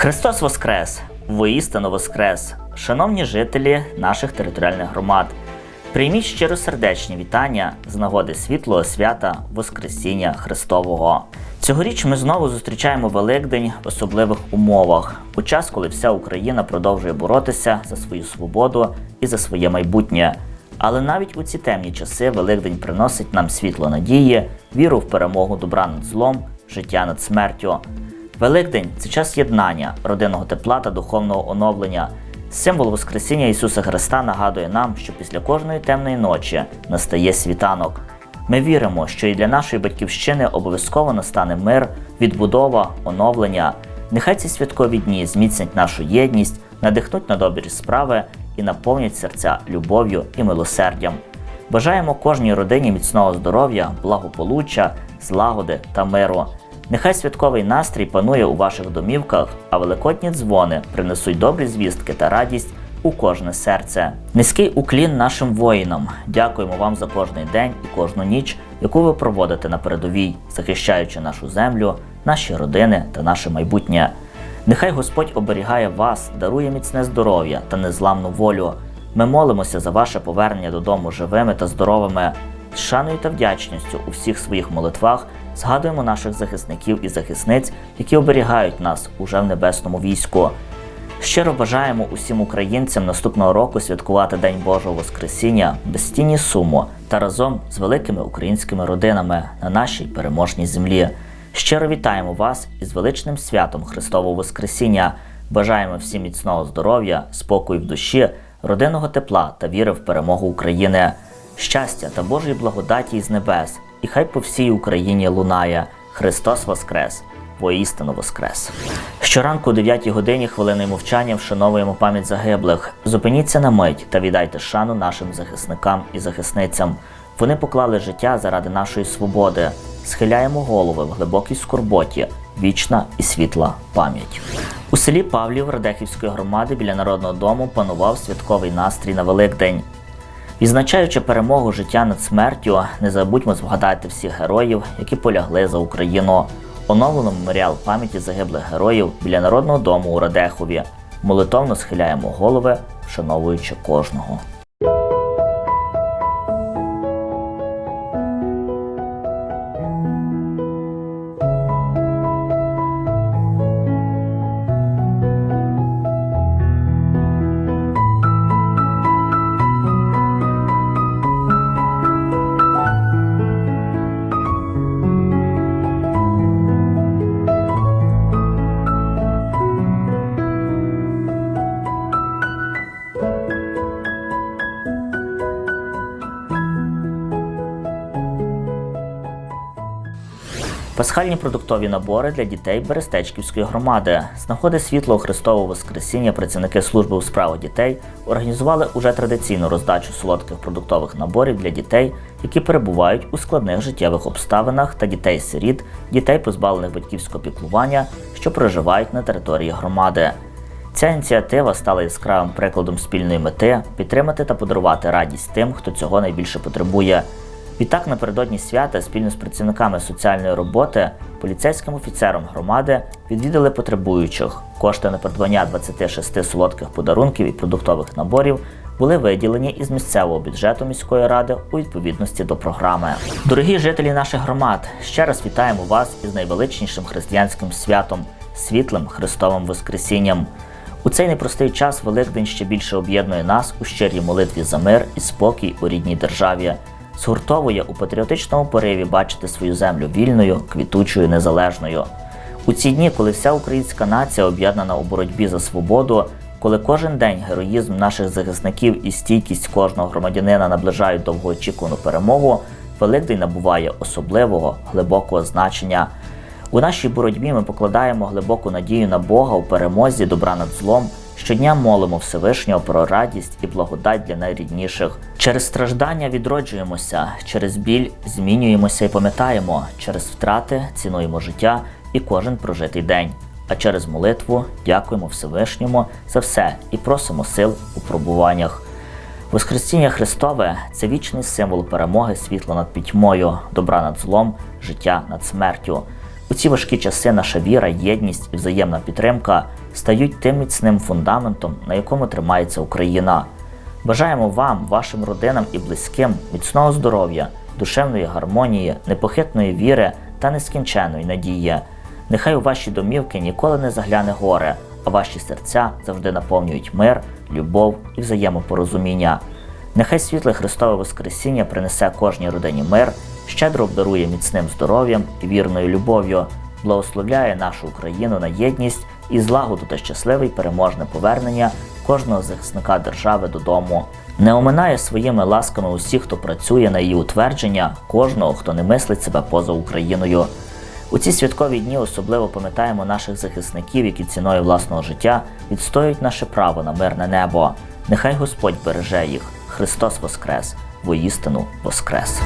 Христос Воскрес! Воістину Воскрес! Шановні жителі наших територіальних громад, прийміть щиросердечні вітання з нагоди світлого свята Воскресіння Христового. Цьогоріч ми знову зустрічаємо Великдень в особливих умовах, у час, коли вся Україна продовжує боротися за свою свободу і за своє майбутнє. Але навіть у ці темні часи Великдень приносить нам світло надії, віру в перемогу добра над злом, життя над смертю. Великдень це час єднання, родинного тепла та духовного оновлення. Символ Воскресіння Ісуса Христа нагадує нам, що після кожної темної ночі настає світанок. Ми віримо, що і для нашої батьківщини обов'язково настане мир, відбудова, оновлення. Нехай ці святкові дні зміцнять нашу єдність, надихнуть на добрі справи і наповнять серця любов'ю і милосердям. Бажаємо кожній родині міцного здоров'я, благополуччя, злагоди та миру. Нехай святковий настрій панує у ваших домівках, а великодні дзвони принесуть добрі звістки та радість у кожне серце. Низький уклін нашим воїнам. Дякуємо вам за кожний день і кожну ніч, яку ви проводите на передовій, захищаючи нашу землю, наші родини та наше майбутнє. Нехай Господь оберігає вас, дарує міцне здоров'я та незламну волю. Ми молимося за ваше повернення додому живими та здоровими. З шаною та вдячністю у всіх своїх молитвах згадуємо наших захисників і захисниць, які оберігають нас уже в небесному війську. Щиро бажаємо усім українцям наступного року святкувати День Божого Воскресіння без тіні суму та разом з великими українськими родинами на нашій переможній землі. Щиро вітаємо вас із величним святом Христового Воскресіння. Бажаємо всім міцного здоров'я, спокою в душі, родинного тепла та віри в перемогу України, щастя та Божої благодаті із небес. І хай по всій Україні лунає Христос Воскрес! Воістину Воскрес! Щоранку о 9 годині хвилини мовчання вшановуємо пам'ять загиблих. Зупиніться на мить та віддайте шану нашим захисникам і захисницям. Вони поклали життя заради нашої свободи. Схиляємо голови в глибокій скорботі, вічна і світла пам'ять. У селі Павлів Радехівської громади біля народного дому панував святковий настрій на Великдень. Відзначаючи перемогу життя над смертю, не забудьмо згадати всіх героїв, які полягли за Україну. Оновлено меморіал пам'яті загиблих героїв біля народного дому у Радехові. Молитовно схиляємо голови, вшановуючи кожного. Пасхальні продуктові набори для дітей Берестечківської громади. З нагоди світлого Христового Воскресіння працівники служби у справах дітей організували уже традиційну роздачу солодких продуктових наборів для дітей, які перебувають у складних життєвих обставинах та дітей-сиріт, дітей, позбавлених батьківського піклування, що проживають на території громади. Ця ініціатива стала яскравим прикладом спільної мети підтримати та подарувати радість тим, хто цього найбільше потребує. Відтак, напередодні свята спільно з працівниками соціальної роботи, поліцейським офіцером громади відвідали потребуючих. Кошти на придбання 26 солодких подарунків і продуктових наборів були виділені із місцевого бюджету міської ради у відповідності до програми. Дорогі жителі наших громад, ще раз вітаємо вас із найвеличнішим християнським святом, світлим Христовим Воскресінням. У цей непростий час Великдень ще більше об'єднує нас у щирій молитві за мир і спокій у рідній державі згуртовує у патріотичному пориві бачити свою землю вільною, квітучою, незалежною. У ці дні, коли вся українська нація об'єднана у боротьбі за свободу, коли кожен день героїзм наших захисників і стійкість кожного громадянина наближають довгоочікувану перемогу, Великдень набуває особливого глибокого значення. У нашій боротьбі ми покладаємо глибоку надію на Бога у перемозі добра над злом. Щодня молимо Всевишнього про радість і благодать для найрідніших. Через страждання відроджуємося, через біль змінюємося і пам'ятаємо, через втрати цінуємо життя і кожен прожитий день. А через молитву дякуємо Всевишньому за все і просимо сил у пробуваннях. Воскресіння Христове це вічний символ перемоги світла над пітьмою, добра над злом, життя над смертю. У ці важкі часи наша віра, єдність і взаємна підтримка стають тим міцним фундаментом, на якому тримається Україна. Бажаємо вам, вашим родинам і близьким міцного здоров'я, душевної гармонії, непохитної віри та нескінченної надії. Нехай у ваші домівки ніколи не загляне горе, а ваші серця завжди наповнюють мир, любов і взаємопорозуміння. Нехай світле Христове Воскресіння принесе кожній родині мир, щедро обдарує міцним здоров'ям і вірною любов'ю, благословляє нашу Україну на єдність і злагоду та щасливе й переможне повернення кожного захисника держави додому. Не оминає своїми ласками усіх, хто працює на її утвердження, кожного, хто не мислить себе поза Україною. У ці святкові дні особливо пам'ятаємо наших захисників, які ціною власного життя відстоюють наше право на мирне небо. Нехай Господь береже їх. Христос Воскрес! Воістину Воскрес!